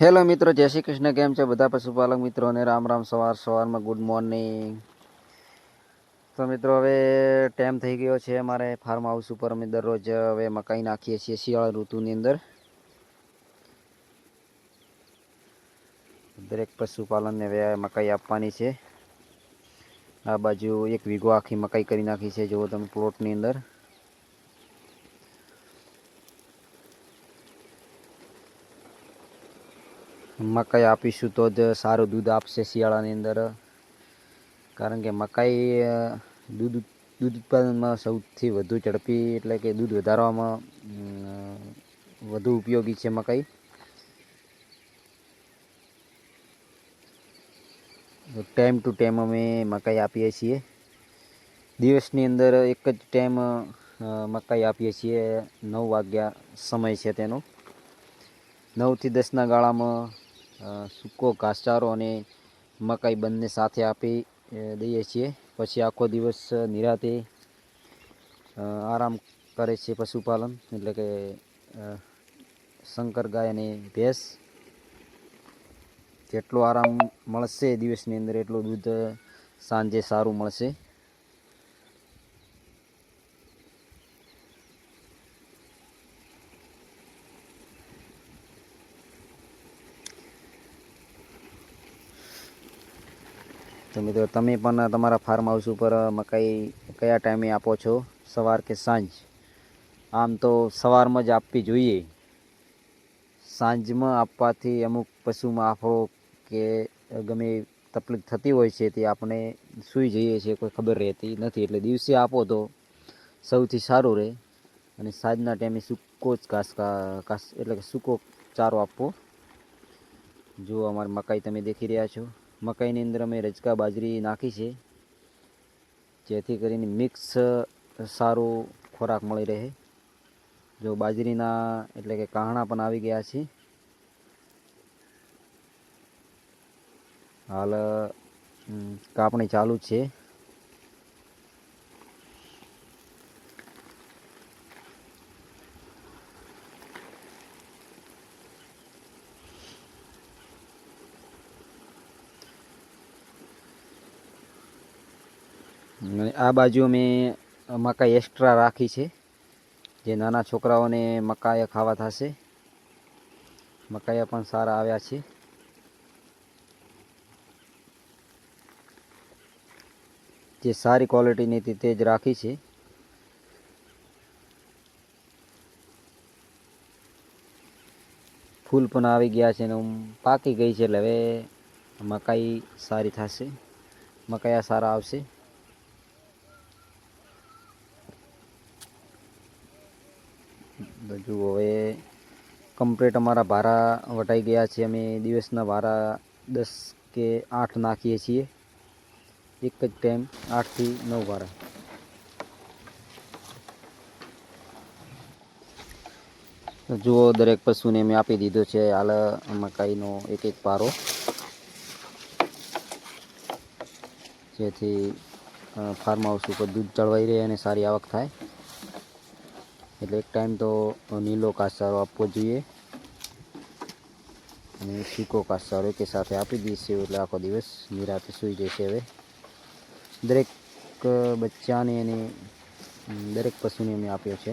Hello મિત્રો, જય શ્રી કૃષ્ણ. કેમ છે બધા પશુપાલક મિત્રોને રામ રામ સવાર સવારમાં. ગુડ મોર્નિંગ તો મિત્રો, હવે ટાઈમ થઈ ગયો છે અમારે ફાર્મ હાઉસ ઉપર. અમે દરરોજ, હવે મકાઈ નાખીએ છીએ શિયાળા ઋતુની અંદર. દરેક પશુપાલનને હવે મકાઈ આપવાની છે. આ બાજુ એક વીઘો આખી મકાઈ કરી નાખી છે. જુઓ તમે પ્લોટની અંદર. મકાઈ આપીશું તો જ સારું દૂધ આપશે શિયાળાની અંદર. કારણ કે મકાઈ દૂધ દૂધ ઉત્પાદનમાં સૌથી વધુ ઝડપી એટલે કે દૂધ વધારવામાં વધુ ઉપયોગી છે મકાઈ. ટાઈમ ટુ ટાઈમ અમે મકાઈ આપીએ છીએ. દિવસની અંદર એક જ ટાઈમ મકાઈ આપીએ છીએ. નવ વાગ્યા સમય છે તેનો. નવથી દસના ગાળામાં સૂકો ઘાસચારો અને મકાઈ બંને સાથે આપી દઈએ છીએ. પછી આખો દિવસ નિરાતે આરામ કરે છે પશુપાલન. એટલે કે શંકર ગાય અને ભેંસ. જેટલો આરામ મળશે દિવસની અંદર, એટલું દૂધ સાંજે સારું મળશે. તો મિત્રો, તમે પણ તમારા ફાર્મ હાઉસ ઉપર મકાઈ કયા ટાઈમે આપો છો? સવાર કે સાંજ? આમ તો સવારમાં જ આપવી જોઈએ. સાંજમાં આપવાથી અમુક પશુમાં આફળો કે ગમે તકલીફ થતી હોય છે તે આપણે સૂઈ જઈએ છીએ, કોઈ ખબર રહેતી નથી. એટલે દિવસે આપો તો સૌથી સારું રહે. અને સાંજના ટાઈમે સૂકો જ ઘાસ ઘાસ, એટલે કે સૂકો ચારો આપવો. જો અમારી મકાઈ તમે દેખી રહ્યા છો. મકાઈની અંદર અમે રજકા બાજરી નાખી છે. જેથી કરીને મિક્સ સારું ખોરાક મળી રહે. જો બાજરીના એટલે કે કાહણા પણ આવી ગયા છે. હાલ કાપણી ચાલુ છે. આ બાજુ અમે મકાઈ એક્સ્ટ્રા રાખી છે. જે નાના છોકરાઓને મકાઈ ખાવા થશે. મકાઈ પણ સારા આવ્યા છે. જે સારી ક્વોલિટીની હતી તે જ રાખી છે. ફૂલ પણ આવી ગયા છે ને પાકી ગઈ છે એટલે હવે મકાઈ સારી થશે. મકાયા સારા આવશે. જુઓ હવે કમ્પ્લીટ અમારા ભારા વટાઈ ગયા છે અમે દિવસના ભારા દસ કે આઠ નાખીએ છીએ. એક જ ટાઈમ આઠથી નવ ભારા. જુઓ, દરેક પશુને મેં આપી દીધો છે. હાલ મકાઈનો એક એક પારો જેથી ફાર્મ હાઉસ ઉપર દૂધ ચડવાઈ રહે અને સારી આવક થાય. એટલે એક ટાઈમ તો નીલો કાસારો આપવો જોઈએ. અને સૂકો કાસારો એકે સાથે આપી દઈશું એટલે આખો દિવસ નિરાતે સૂઈ જશે હવે. દરેક બચ્ચાને અને દરેક પશુને અમે આપ્યો છે.